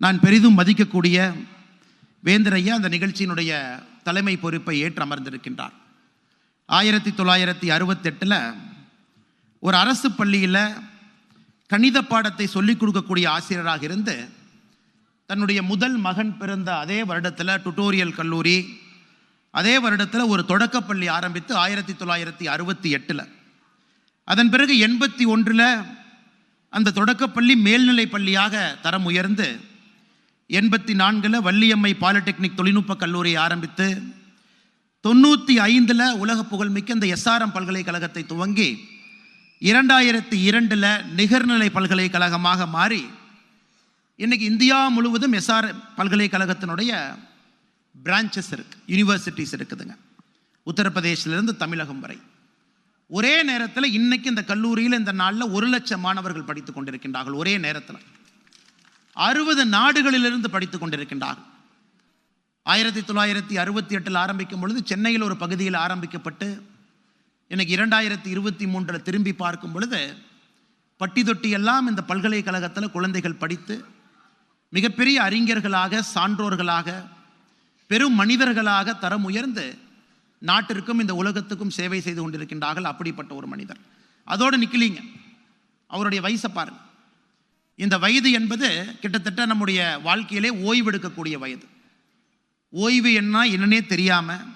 நான் பெரிதும் மதிக்கக்கூடிய வேந்தரையா அந்த நிகழ்ச்சியினுடைய தலைமை பொறுப்பை ஏற்று அமர்ந்திருக்கின்றார். ஆயிரத்தி தொள்ளாயிரத்தி அறுபத்தெட்டில் ஒரு அரசு பள்ளியில் கணித பாடத்தை சொல்லிக் கொடுக்கக்கூடிய ஆசிரியராக இருந்து தன்னுடைய முதல் மகன் பிறந்த அதே வருடத்தில் டுட்டோரியல் கல்லூரி அதே வருடத்தில் ஒரு தொடக்கப்பள்ளி ஆரம்பித்து ஆயிரத்தி தொள்ளாயிரத்தி அறுபத்தி எட்டில் அதன் பிறகு எண்பத்தி ஒன்றில் அந்த தொடக்கப்பள்ளி மேல்நிலை பள்ளியாக தரம் உயர்ந்து எண்பத்தி நான்கில் வள்ளியம்மை பாலிடெக்னிக் தொழில்நுட்ப கல்லூரியை ஆரம்பித்து தொண்ணூற்றி ஐந்தில் உலக புகழ்மிக்க இந்த எஸ்ஆர்எம் பல்கலைக்கழகத்தை துவங்கி இரண்டாயிரத்தி இரண்டில் நிகர்நிலை பல்கலைக்கழகமாக மாறி இன்றைக்கி இந்தியா முழுவதும் எஸ்ஆர் பல்கலைக்கழகத்தினுடைய பிரான்ச்சஸ் இருக்குது யூனிவர்சிட்டிஸ் இருக்குதுங்க. உத்தரப்பிரதேசிலிருந்து தமிழகம் வரை. ஒரே நேரத்தில் இன்னைக்கு இந்த கல்லூரியில் இந்த நாளில் ஒரு லட்சம் மாணவர்கள் படித்துக் கொண்டிருக்கின்றார்கள் ஒரே நேரத்தில். அறுபது நாடுகளிலிருந்து படித்துக் கொண்டிருக்கின்றார்கள் ஆயிரத்தி தொள்ளாயிரத்தி அறுபத்தி எட்டில் ஆரம்பிக்கும் பொழுது சென்னையில் ஒரு பகுதியில் ஆரம்பிக்கப்பட்டு எனக்கு இரண்டாயிரத்தி இருபத்தி மூன்றில் திரும்பி பார்க்கும் பொழுது பட்டி தொட்டி எல்லாம் இந்த பல்கலைக்கழகத்தில் குழந்தைகள் படித்து மிகப்பெரிய அறிஞர்களாக சான்றோர்களாக பெரும் மனிதர்களாக தரம் உயர்ந்து நாட்டிற்கும் இந்த உலகத்துக்கும் சேவை செய்து கொண்டிருக்கின்றார்கள் அப்படிப்பட்ட ஒரு மனிதர். அதோடு நிற்கலீங்க அவருடைய வயசை பாருங்கள் இந்த வயது என்பது கிட்டத்தட்ட நம்முடைய வாழ்க்கையிலே ஓய்வெடுக்கக்கூடிய வயது. ஓய்வு என்ன என்னன்னே தெரியாமல்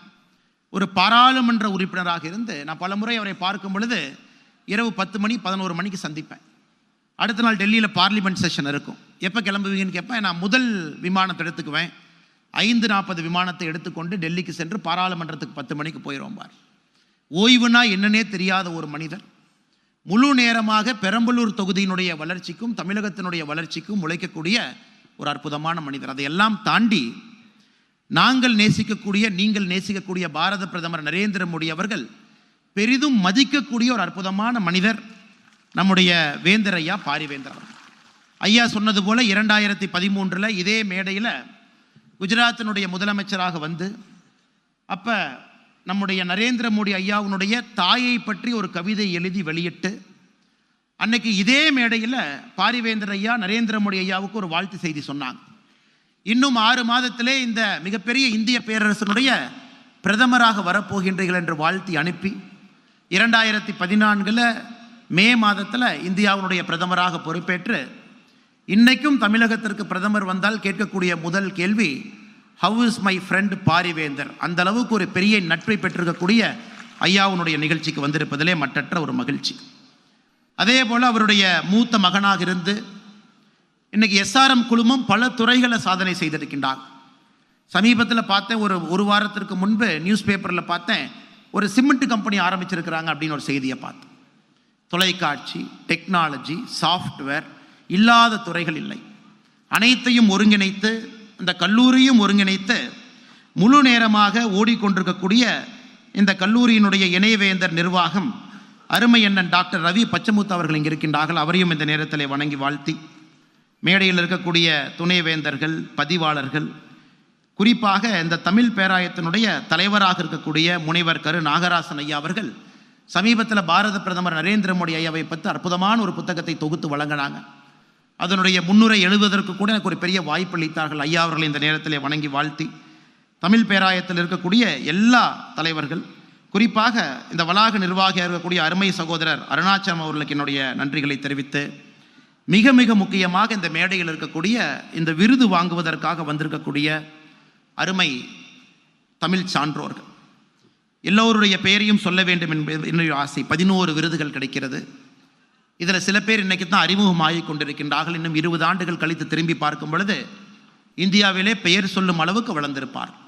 ஒரு பாராளுமன்ற உறுப்பினராக இருந்து நான் பலமுறை அவரை பார்க்கும் பொழுது இரவு பத்து மணி பதினோரு மணிக்கு சந்திப்பேன். அடுத்த நாள் டெல்லியில் பார்லிமெண்ட் செஷன் இருக்கும். எப்போ கிளம்புவீங்கன்னு கேட்பேன் நான் முதல் விமானத்தை எடுத்துக்குவேன். ஐந்து நாற்பது விமானத்தை எடுத்துக்கொண்டு டெல்லிக்கு சென்று பாராளுமன்றத்துக்கு பத்து மணிக்கு போயிடுவோம் பார். ஓய்வுனா என்னன்னே தெரியாத ஒரு மனிதர். முழு நேரமாக பெரம்பலூர் தொகுதியினுடைய வளர்ச்சிக்கும் தமிழகத்தினுடைய வளர்ச்சிக்கும் உழைக்கக்கூடிய ஒரு அற்புதமான மனிதர். அதையெல்லாம் தாண்டி நாங்கள் நேசிக்கக்கூடிய நீங்கள் நேசிக்கக்கூடிய பாரத பிரதமர் நரேந்திர மோடி அவர்கள் பெரிதும் மதிக்கக்கூடிய ஒரு அற்புதமான மனிதர் நம்முடைய வேந்தர் ஐயா பாரிவேந்தர் ஐயா சொன்னது போல இரண்டாயிரத்தி பதிமூன்றில் இதே மேடையில் குஜராத்தினுடைய முதலமைச்சராக வந்து அப்போ நம்முடைய நரேந்திர மோடி ஐயாவுனுடைய தாயை பற்றி ஒரு கவிதை எழுதி வெளியிட்டு அன்னைக்கு இதே மேடையில் பாரிவேந்தர் ஐயா நரேந்திர மோடி ஐயாவுக்கு ஒரு வாழ்த்து செய்தி சொன்னாங்க. இன்னும் ஆறு மாதத்திலே இந்த மிகப்பெரிய இந்திய பேரரசனுடைய பிரதமராக வரப்போகின்றீர்கள் என்று வாழ்த்தி அனுப்பி இரண்டாயிரத்தி பதினான்கில் மே மாதத்தில் இந்தியாவுடைய பிரதமராக பொறுப்பேற்று இன்னைக்கும் தமிழகத்திற்கு பிரதமர் வந்தால் கேட்கக்கூடிய முதல் கேள்வி how is my friend Parivendhar அந்த அளவுக்கு ஒரு பெரிய நட்பை பெற்றிருக்கக்கூடிய ஐயாவுனுடைய நிகழ்ச்சிக்கு வந்திருப்பதிலே மற்றற்ற ஒரு மகிழ்ச்சி. அதே போல் அவருடைய மூத்த மகனாக இருந்து இன்னைக்கு எஸ்ஆர்எம் குழுமம் பல துறைகளை சாதனை செய்திருக்கின்றார். சமீபத்தில் பார்த்தேன் ஒரு ஒரு வாரத்திற்கு முன்பு நியூஸ் பேப்பரில் பார்த்தேன் ஒரு சிமெண்ட் கம்பெனி ஆரம்பிச்சிருக்கிறாங்க அப்படின்னு ஒரு செய்தியை பார்த்தேன். தொலைக்காட்சி டெக்னாலஜி சாஃப்ட்வேர் இல்லாத துறைகள் இல்லை. அனைத்தையும் ஒருங்கிணைத்து இந்த கல்லூரியும் ஒருங்கிணைத்து முழு நேரமாக ஓடிக்கொண்டிருக்கக்கூடிய இந்த கல்லூரியினுடைய இணைவேந்தர் நிர்வாகம் அருமை அண்ணன் டாக்டர் ரவி பச்சமுத்து அவர்கள் இங்கே இருக்கின்றார்கள். அவரையும் இந்த நேரத்தில் வணங்கி வாழ்த்தி. மேடையில் இருக்கக்கூடிய துணைவேந்தர்கள் பதிவாளர்கள் குறிப்பாக இந்த தமிழ் பேராயத்தினுடைய தலைவராக இருக்கக்கூடிய முனைவர் கரு நாகராசன் ஐயா அவர்கள் சமீபத்தில் பாரத பிரதமர் நரேந்திர மோடி ஐயாவை பற்றி அற்புதமான ஒரு புத்தகத்தை தொகுத்து வழங்கினாங்க. அதனுடைய முன்னுரை எழுதுவதற்கு கூட எனக்கு ஒரு பெரிய வாய்ப்பு அளித்தார்கள். ஐயா அவர்களை இந்த நேரத்தில் வணங்கி வாழ்த்தி தமிழ் பேராயத்தில் இருக்கக்கூடிய எல்லா தலைவர்கள் குறிப்பாக இந்த வளாக நிர்வாகியாக இருக்கக்கூடிய அருமை சகோதரர் அருணாச்சலம் அவர்களுக்கு என்னுடைய நன்றிகளை தெரிவித்து மிக மிக முக்கியமாக இந்த மேடையில் இருக்கக்கூடிய இந்த விருது வாங்குவதற்காக வந்திருக்கக்கூடிய அருமை தமிழ் சான்றோர்கள். எல்லோருடைய பெயரையும் சொல்ல வேண்டும் என்பது என்னுடைய ஆசை. பதினோரு விருதுகள் கிடைக்கிறது. இதில் சில பேர் இன்னைக்கு தான் அறிமுகமாகி கொண்டிருக்கின்றார்கள். இன்னும் இருபது ஆண்டுகள் கழித்து திரும்பி பார்க்கும் பொழுது இந்தியாவிலே பெயர் சொல்லும் அளவுக்கு வளர்ந்திருப்பார்.